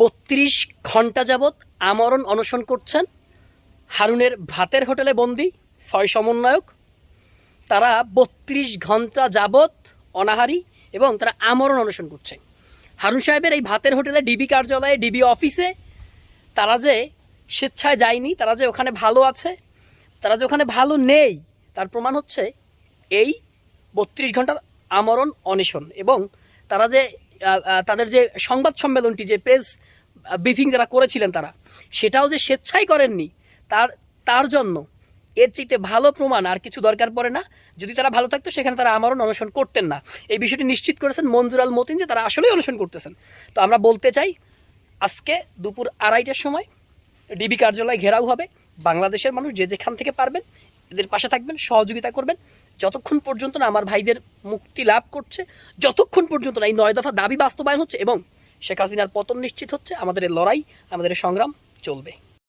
বত্রিশ ঘণ্টা যাবৎ আমরণ অনশন করছেন হারুনের ভাতের হোটেলে বন্দি ছয় সমন্বয়ক। তারা বত্রিশ ঘণ্টা যাবৎ অনাহারি এবং তারা আমরণ অনশন করছে। হারুন সাহেবের এই ভাতের হোটেলে ডিবি কার্যালয়ে, ডিবি অফিসে তারা যে স্বেচ্ছায় যায়নি, তারা যে ওখানে ভালো আছে, তারা যে ওখানে ভালো নেই, তার প্রমাণ হচ্ছে এই বত্রিশ ঘণ্টার আমরণ অনশন এবং তারা যে তাদের যে সংবাদ সম্মেলনটি, যে প্রেস ব্রিফিং যারা করেছিলেন তারা, সেটাও যে স্বেচ্ছাই করেননি, তার তার জন্য এর চাইতে ভালো প্রমাণ আর কিছু দরকার পড়ে না। যদি তারা ভালো থাকতো, সেখানে তারা আমারও অনশন করতেন না। এই বিষয়টি নিশ্চিত করেছেন মঞ্জুর আল মতিন যে তারা আসলেই অনশন করতেছেন। তো আমরা বলতে চাই, আজকে দুপুর আড়াইটার সময় ডিবি কার্যালয় ঘেরাও হবে। বাংলাদেশের মানুষ যে যেখান থেকে পারবেন, এদের পাশে থাকবেন, সহযোগিতা করবেন। যতক্ষণ পর্যন্ত না আমার ভাইদের মুক্তি লাভ করছে, যতক্ষণ পর্যন্ত না এই নয় দফা দাবি বাস্তবায়ন হচ্ছে এবং শেখ হাসিনার পতন নিশ্চিত হচ্ছে, আমাদের লড়াই, আমাদের সংগ্রাম চলবে।